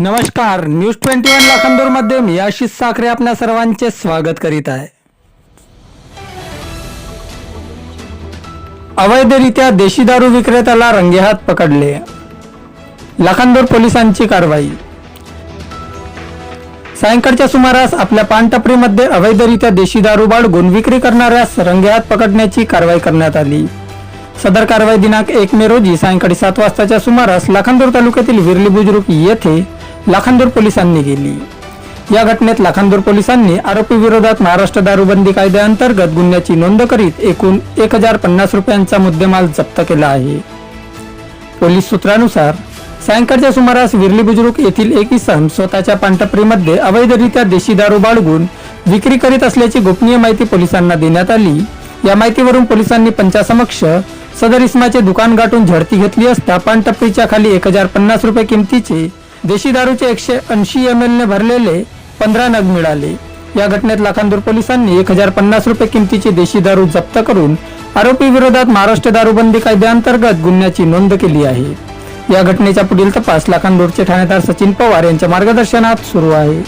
नमस्कार news twenty one लाखांदूरमध्ये मी आशिष साखरे आपल्या सर्वांचे स्वागत करीत आहे. अवैधरित्या देशी दारू विक्रेत्याला रंगेहात पकडले. लाखांदूर पोलिसांची कारवाई. सायंकाळच्या सुमारास आपल्या पानटपरीमध्ये अवैधरित्या देशी दारू बाळगून विक्री करणाऱ्यास रंगेहात पकडण्याची कारवाई करण्यात आली. सदर कारवाई दिनांक एक मे रोजी सायंकाळी सात वाजताच्या सुमारास लाखांदूर तालुक्यातील विरली बुजुर्ग येथे लाखांदूर पोलिसांनी गेली या घटनेत लाखांदूर पोलिसांनी आरोपी विरोधात महाराष्ट्र दारूबंदी कायद्याअंतर्गत गुन्ह्याची नोंद करीत एकूण एक हजार पन्नास रुपयांचा मुद्देमाल जप्त केला आहे. पोलीस सूत्रानुसार सायंकाळच्या सुमारास विरली बुजुर्ग येथील एक इसम स्वतःच्या पानटपरीमध्ये अवैधरित्या देशी दारू बाळगून विक्री करीत असल्याची गोपनीय माहिती पोलिसांना देण्यात आली. या माहितीवरून पोलिसांनी पंचासमक्ष सदर इसमाचे दुकान गाठून झडती घेतली असता पानटपरीच्या खाली एक हजार पन्नास रुपये किमतीचे देशी दारूचे एकशे ऐंशी एम एल ने भरलेले पंधरा नग मिळाले. या घटनेत लाखांदूर पोलिसांनी एक हजार पन्नास रुपये किमतीची देशी दारू जप्त करून आरोपी विरोधात महाराष्ट्र दारूबंदी कायद्याअंतर्गत गुन्ह्याची नोंद केली आहे. या घटनेचा पुढील तपास लाखांदूरचे ठाणेदार सचिन पवार यांच्या मार्गदर्शनात सुरू आहे.